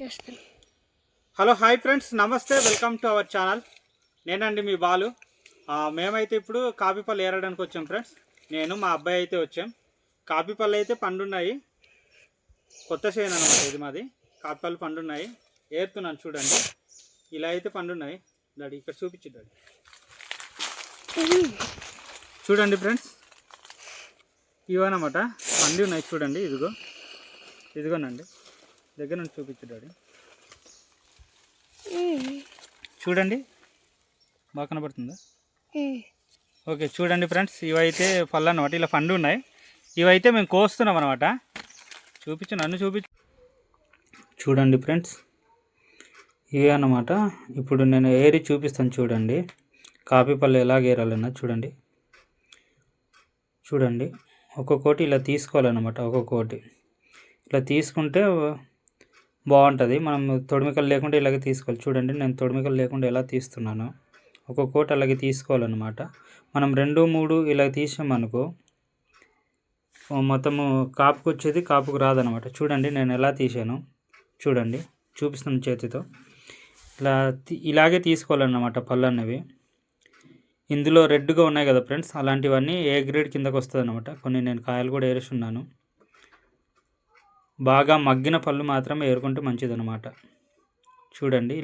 చేస్తాను. Hello hi friends. నమస్తే. Welcome to our channel. నేనండి మీ బాలు. మేమైతే ఇప్పుడు కాపీపల్లి ఏరడానికి వచ్చాం ఫ్రెండ్స్. నేను మా అబ్బాయి అయితే వచ్చాం. కాపీపల్లి అయితే పండున్నాయి. కొత్త చేయను అనమాట ఇది మాది. కాపీపల్లి పండున్నాయి. ఏరుతున్నాను చూడండి. ఇలా అయితే పండున్నాయి. డాడీ ఇక్కడ చూపించు డాడీ. చూడండి ఫ్రెండ్స్. ఇవన్నమాట. పండి ఉన్నాయి చూడండి. ఇదిగో. ఇదిగోనండి. దగ్గర నుంచి చూపించు డాడీ. చూడండి. బాగా కనబడుతుందా? ఓకే చూడండి ఫ్రెండ్స్. ఇవైతే పళ్ళు అనమాట ఇలా పండు ఉన్నాయి. ఇవైతే మేము కోస్తున్నాం అనమాట చూపించు నన్ను చూపించు. చూడండి ఫ్రెండ్స్. ఇవే అన్నమాట. ఇప్పుడు నేను ఏరి చూపిస్తాను చూడండి. కాఫీ పళ్ళు ఎలాగ ఏరాలన్నా చూడండి. చూడండి. ఒక్కొక్కటి ఇలా తీసుకోవాలన్నమాట. ఒక్కొక్కటి ఇలా తీసుకుంటే బాగుంటుంది. మనం తొడిమికలు లేకుండా ఇలాగే తీసుకోవాలి. చూడండి నేను తొడిమికలు లేకుండా ఎలా తీస్తున్నాను. ఒక కోట అలాగే తీసుకోవాలన్నమాట. మనం రెండు మూడు ఇలా తీసామనుకో మొత్తము కాపుకు వచ్చేది కాపుకు రాదనమాట చూడండి నేను ఎలా తీసాను. చూడండి చూపిస్తున్నాను చేతితో. ఇలా ఇలాగే తీసుకోవాలన్నమాట పళ్ళు అన్నవి ఇందులో రెడ్గా ఉన్నాయి కదా ఫ్రెండ్స్ అలాంటివన్నీ ఏ గ్రేడ్ కిందకు వస్తుంది అనమాట కొన్ని నేను కాయలు కూడా ఏరుస్తున్నాను బాగా మగ్గిన పళ్ళు మాత్రమే ఏరుకుంటే మంచిదన్నమాట. చూడండి.